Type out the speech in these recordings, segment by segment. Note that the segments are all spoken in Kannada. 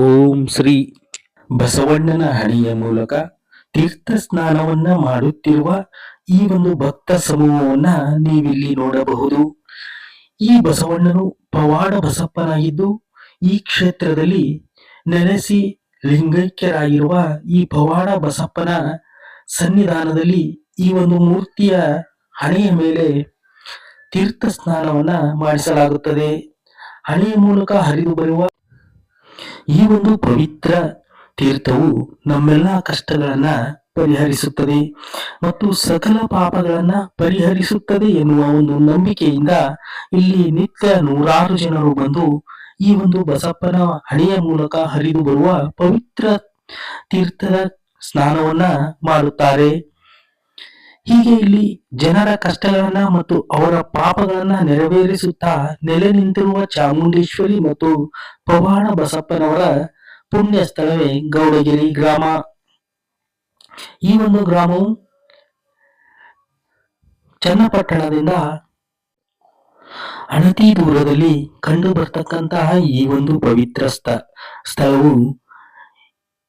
ಓಂ ಶ್ರೀ ಬಸವಣ್ಣನ ಹಣೆಯ ಮೂಲಕ ತೀರ್ಥ ಸ್ನಾನವನ್ನ ಮಾಡುತ್ತಿರುವ ಈ ಒಂದು ಭಕ್ತ ಸಮೂಹವನ್ನ ನೀವಿಲ್ಲಿ ನೋಡಬಹುದು. ಈ ಬಸವಣ್ಣನು ಪವಾಡ ಬಸಪ್ಪನಾಗಿದ್ದು, ಈ ಕ್ಷೇತ್ರದಲ್ಲಿ ನೆನೆಸಿ ಲಿಂಗೈಕ್ಯರಾಗಿರುವ ಈ ಪವಾಡ ಬಸಪ್ಪನ ಸನ್ನಿಧಾನದಲ್ಲಿ ಈ ಒಂದು ಮೂರ್ತಿಯ ಹಣೆಯ ಮೇಲೆ ತೀರ್ಥ ಸ್ನಾನವನ್ನ ಮಾಡಿಸಲಾಗುತ್ತದೆ. ಹಣೆಯ ಮೂಲಕ ಹರಿದು ಬರುವ ಈ ಒಂದು ಪವಿತ್ರ ತೀರ್ಥವು ನಮ್ಮೆಲ್ಲ ಕಷ್ಟಗಳನ್ನ ಪರಿಹರಿಸುತ್ತದೆ ಮತ್ತು ಸಕಲ ಪಾಪಗಳನ್ನ ಪರಿಹರಿಸುತ್ತದೆ ಎನ್ನುವ ಒಂದು ನಂಬಿಕೆಯಿಂದ ಇಲ್ಲಿ ನಿತ್ಯ ನೂರಾರು ಜನರು ಬಂದು ಈ ಒಂದು ಬಸಪ್ಪನ ಹಣೆಯ ಮೂಲಕ ಹರಿದು ಬರುವ ಪವಿತ್ರ ತೀರ್ಥದ ಸ್ನಾನವನ್ನ ಮಾಡುತ್ತಾರೆ. ಹೀಗೆ ಇಲ್ಲಿ ಜನರ ಕಷ್ಟಗಳನ್ನ ಮತ್ತು ಅವರ ಪಾಪಗಳನ್ನ ನೆರವೇರಿಸುತ್ತಾ ನೆಲೆ ನಿಂತಿರುವ ಚಾಮುಂಡೇಶ್ವರಿ ಮತ್ತು ಪವಾಣ ಬಸಪ್ಪನವರ ಪುಣ್ಯ ಸ್ಥಳವೇ ಗೌಡಗಿರಿ ಗ್ರಾಮ. ಈ ಒಂದು ಗ್ರಾಮವು ಚನ್ನಪಟ್ಟಣದಿಂದ ಅಣತಿ ದೂರದಲ್ಲಿ ಕಂಡು ಬರ್ತಕ್ಕಂತಹ ಈ ಒಂದು ಪವಿತ್ರ ಸ್ಥ ಸ್ಥಳವು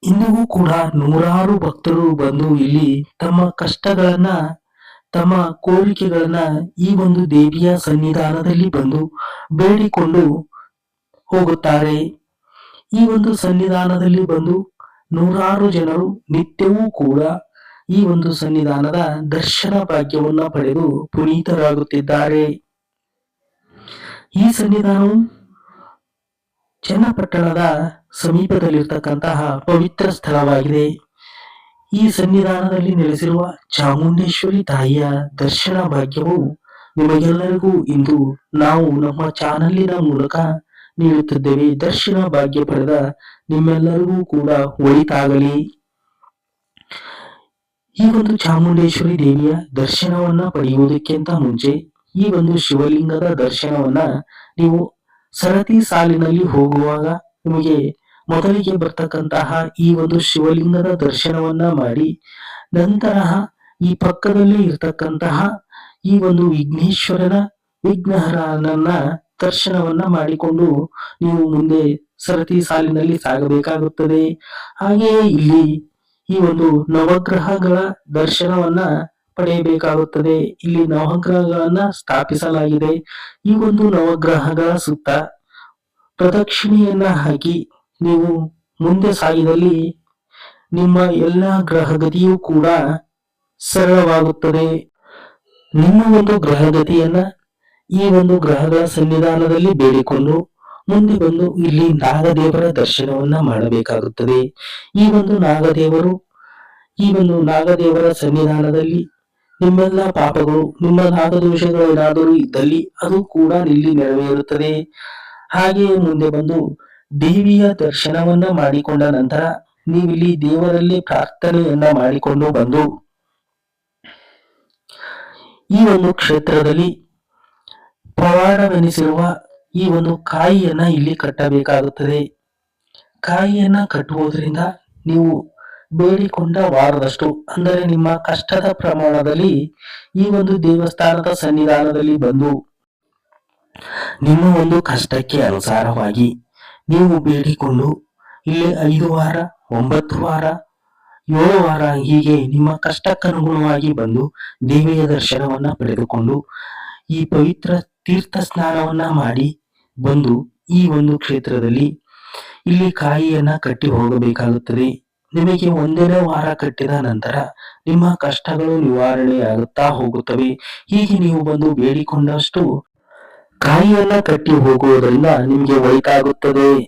ಇಂದಿಗೂ ಕೂಡ ನೂರಾರು ಭಕ್ತರು ಬಂದು ಇಲ್ಲಿ ತಮ್ಮ ಕಷ್ಟಗಳನ್ನ, ತಮ್ಮ ಕೋರಿಕೆಗಳನ್ನ ಈ ಒಂದು ದೇವಿಯ ಸನ್ನಿಧಾನದಲ್ಲಿ ಬಂದು ಬೇಡಿಕೊಂಡು ಹೋಗುತ್ತಾರೆ. ಈ ಒಂದು ಸನ್ನಿಧಾನದಲ್ಲಿ ಬಂದು ನೂರಾರು ಜನರು ನಿತ್ಯವೂ ಕೂಡ ಈ ಒಂದು ಸನ್ನಿಧಾನದ ದರ್ಶನ ಭಾಗ್ಯವನ್ನ ಪಡೆದು ಪುನೀತರಾಗುತ್ತಿದ್ದಾರೆ. ಈ ಸನ್ನಿಧಾನವು ಚನ್ನಪಟ್ಟಣದ ಸಮೀಪದಲ್ಲಿರ್ತಕ್ಕಂತಹ ಪವಿತ್ರ ಸ್ಥಳವಾಗಿದೆ. ಈ ಸನ್ನಿಧಾನದಲ್ಲಿ ನೆಲೆಸಿರುವ ಚಾಮುಂಡೇಶ್ವರಿ ತಾಯಿಯ ದರ್ಶನ ಭಾಗ್ಯವು ನಿಮಗೆಲ್ಲರಿಗೂ ಇಂದು ನಾವು ನಮ್ಮ ಚಾನಲಿನ ಮೂಲಕ ನೀಡುತ್ತಿದ್ದೇವೆ. ದರ್ಶನ ಭಾಗ್ಯ ಪಡೆದ ನಿಮ್ಮೆಲ್ಲರಿಗೂ ಕೂಡ ಒಳಿತಾಗಲಿ. ಈ ಒಂದು ಚಾಮುಂಡೇಶ್ವರಿ ದೇವಿಯ ದರ್ಶನವನ್ನ ಪಡೆಯುವುದಕ್ಕಿಂತ ಮುಂಚೆ ಈ ಒಂದು ಶಿವಲಿಂಗದ ದರ್ಶನವನ್ನ ನೀವು ಸರತಿ ಸಾಲಿನಲ್ಲಿ ಹೋಗುವಾಗ ನಿಮಗೆ ಮೊದಲಿಗೆ ಬರ್ತಕ್ಕಂತಹ ಈ ಒಂದು ಶಿವಲಿಂಗದ ದರ್ಶನವನ್ನ ಮಾಡಿ, ನಂತರ ಈ ಪಕ್ಕದಲ್ಲಿ ಇರ್ತಕ್ಕಂತಹ ಈ ಒಂದು ವಿಘ್ನೇಶ್ವರನ ವಿಘ್ನಹರನನ್ನ ದರ್ಶನವನ್ನ ಮಾಡಿಕೊಂಡು ನೀವು ಮುಂದೆ ಸರತಿ ಸಾಲಿನಲ್ಲಿ ಸಾಗಬೇಕಾಗುತ್ತದೆ. ಹಾಗೆಯೇ ಇಲ್ಲಿ ಈ ಒಂದು ನವಗ್ರಹಗಳ ದರ್ಶನವನ್ನ ಪಡೆಯಬೇಕಾಗುತ್ತದೆ. ಇಲ್ಲಿ ನವಗ್ರಹಗಳನ್ನ ಸ್ಥಾಪಿಸಲಾಗಿದೆ. ಈ ಒಂದು ನವಗ್ರಹಗಳ ಸುತ್ತ ಪ್ರದಕ್ಷಿಣೆಯನ್ನ ಹಾಕಿ ನೀವು ಮುಂದೆ ಸಾಗಿದಲ್ಲಿ ನಿಮ್ಮ ಎಲ್ಲ ಗ್ರಹಗತಿಯೂ ಕೂಡ ಸರಳವಾಗುತ್ತದೆ. ನಿಮ್ಮ ಒಂದು ಗ್ರಹಗತಿಯನ್ನ ಈ ಒಂದು ಗ್ರಹಗಳ ಸನ್ನಿಧಾನದಲ್ಲಿ ಬೇಡಿಕೊಂಡು ಮುಂದೆ ಬಂದು ಇಲ್ಲಿ ನಾಗದೇವರ ದರ್ಶನವನ್ನ ಮಾಡಬೇಕಾಗುತ್ತದೆ. ಈ ಒಂದು ನಾಗದೇವರು, ಈ ಒಂದು ನಾಗದೇವರ ಸನ್ನಿಧಾನದಲ್ಲಿ ನಿಮ್ಮೆಲ್ಲ ಪಾಪಗಳು, ನಿಮ್ಮ ನಾಗದೋಷಗಳು ಏನಾದರೂ ಇದ್ದಲ್ಲಿ ಅದು ಕೂಡ ಇಲ್ಲಿ ನೆರವೇರುತ್ತದೆ. ಹಾಗೆಯೇ ಮುಂದೆ ಬಂದು ದೇವಿಯ ದರ್ಶನವನ್ನ ಮಾಡಿಕೊಂಡ ನಂತರ ನೀವಿಲ್ಲಿ ದೇವರಲ್ಲಿ ಪ್ರಾರ್ಥನೆಯನ್ನ ಮಾಡಿಕೊಂಡು ಬಂದು, ಈ ಒಂದು ಕ್ಷೇತ್ರದಲ್ಲಿ ಪವಾಡವೆನಿಸಿರುವ ಈ ಒಂದು ಕಾಯಿಯನ್ನ ಇಲ್ಲಿ ಕಟ್ಟಬೇಕಾಗುತ್ತದೆ. ಕಾಯಿಯನ್ನ ಕಟ್ಟುವುದರಿಂದ ನೀವು ಬೇಡಿಕೊಂಡ ವಾರದಷ್ಟು, ಅಂದರೆ ನಿಮ್ಮ ಕಷ್ಟದ ಪ್ರಮಾಣದಲ್ಲಿ ಈ ಒಂದು ದೇವಸ್ಥಾನದ ಸನ್ನಿಧಾನದಲ್ಲಿ ಬಂದು ನಿಮ್ಮ ಒಂದು ಕಷ್ಟಕ್ಕೆ ಅನುಸಾರವಾಗಿ ನೀವು ಬೇಡಿಕೊಂಡು ಇಲ್ಲಿ ಐದು ವಾರ, ಒಂಬತ್ತು ವಾರ, ಏಳು ವಾರ ಹೀಗೆ ನಿಮ್ಮ ಕಷ್ಟಕ್ಕನುಗುಣವಾಗಿ ಬಂದು ದೇವಿಯ ದರ್ಶನವನ್ನ ಪಡೆದುಕೊಂಡು ಈ ಪವಿತ್ರ ತೀರ್ಥ ಸ್ನಾನವನ್ನ ಮಾಡಿ ಬಂದು ಈ ಒಂದು ಕ್ಷೇತ್ರದಲ್ಲಿ ಇಲ್ಲಿ ಕಾಯಿಯನ್ನ ಕಟ್ಟಿ ಹೋಗಬೇಕಾಗುತ್ತದೆ. ನಿಮಗೆ ಒಂದನೇ ವಾರ ಕಟ್ಟಿದ ನಂತರ ನಿಮ್ಮ ಕಷ್ಟಗಳು ನಿವಾರಣೆಯಾಗುತ್ತಾ ಹೋಗುತ್ತವೆ. ಹೀಗೆ ನೀವು ಬಂದು ಬೇಡಿಕೊಂಡಷ್ಟು ಕಾಯಿಯನ್ನ ಕಟ್ಟಿ ಹೋಗುವುದರಿಂದ ನಿಮಗೆ ಒಳಿತಾಗುತ್ತದೆ.